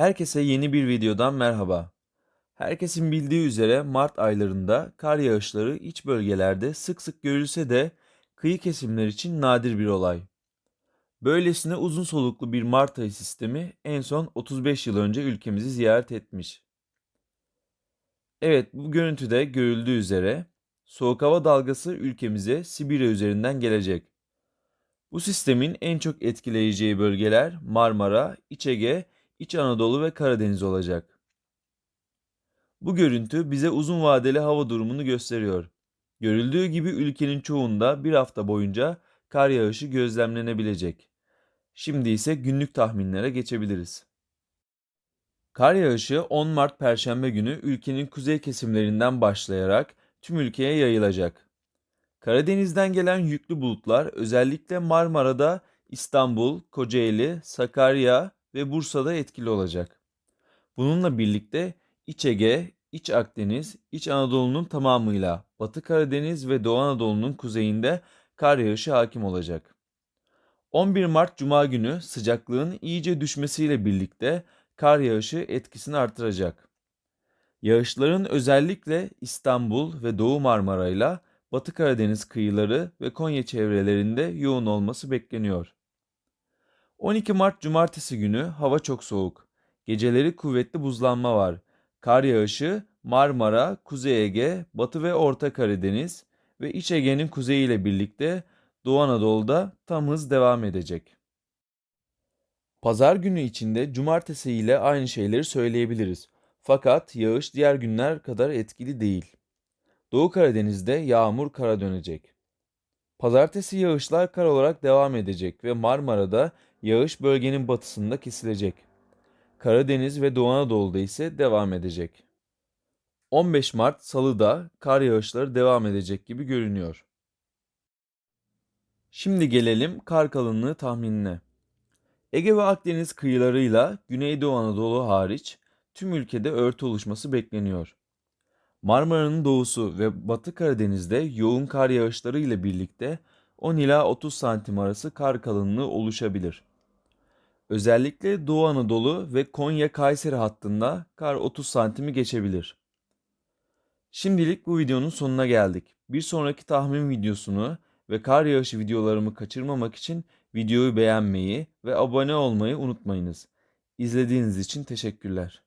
Herkese yeni bir videodan merhaba. Herkesin bildiği üzere Mart aylarında kar yağışları iç bölgelerde sık sık görülse de kıyı kesimler için nadir bir olay. Böylesine uzun soluklu bir Mart ayı sistemi en son 35 yıl önce ülkemizi ziyaret etmiş. Evet, bu görüntüde görüldüğü üzere soğuk hava dalgası ülkemize Sibirya üzerinden gelecek. Bu sistemin en çok etkileyeceği bölgeler Marmara, İç Ege, İç Anadolu ve Karadeniz olacak. Bu görüntü bize uzun vadeli hava durumunu gösteriyor. Görüldüğü gibi ülkenin çoğunda bir hafta boyunca kar yağışı gözlemlenebilecek. Şimdi ise günlük tahminlere geçebiliriz. Kar yağışı 10 Mart Perşembe günü ülkenin kuzey kesimlerinden başlayarak tüm ülkeye yayılacak. Karadeniz'den gelen yüklü bulutlar özellikle Marmara'da, İstanbul, Kocaeli, Sakarya ve Bursa'da etkili olacak. Bununla birlikte İç Ege, İç Akdeniz, İç Anadolu'nun tamamıyla Batı Karadeniz ve Doğu Anadolu'nun kuzeyinde kar yağışı hakim olacak. 11 Mart Cuma günü sıcaklığın iyice düşmesiyle birlikte kar yağışı etkisini artıracak. Yağışların özellikle İstanbul ve Doğu Marmara ile Batı Karadeniz kıyıları ve Konya çevrelerinde yoğun olması bekleniyor. 12 Mart Cumartesi günü hava çok soğuk. Geceleri kuvvetli buzlanma var. Kar yağışı Marmara, Kuzey Ege, Batı ve Orta Karadeniz ve İç Ege'nin kuzeyi ile birlikte Doğu Anadolu'da tam hız devam edecek. Pazar günü içinde cumartesi ile aynı şeyleri söyleyebiliriz. Fakat yağış diğer günler kadar etkili değil. Doğu Karadeniz'de yağmur kara dönecek. Pazartesi yağışlar kar olarak devam edecek ve Marmara'da yağış bölgenin batısında kesilecek. Karadeniz ve Doğu Anadolu'da ise devam edecek. 15 Mart Salı'da kar yağışları devam edecek gibi görünüyor. Şimdi gelelim kar kalınlığı tahminine. Ege ve Akdeniz kıyılarıyla Güneydoğu Anadolu hariç tüm ülkede örtü oluşması bekleniyor. Marmara'nın doğusu ve Batı Karadeniz'de yoğun kar yağışları ile birlikte 10 ila 30 santim arası kar kalınlığı oluşabilir. Özellikle Doğu Anadolu ve Konya-Kayseri hattında kar 30 santimi geçebilir. Şimdilik bu videonun sonuna geldik. Bir sonraki tahmin videosunu ve kar yağışı videolarımı kaçırmamak için videoyu beğenmeyi ve abone olmayı unutmayınız. İzlediğiniz için teşekkürler.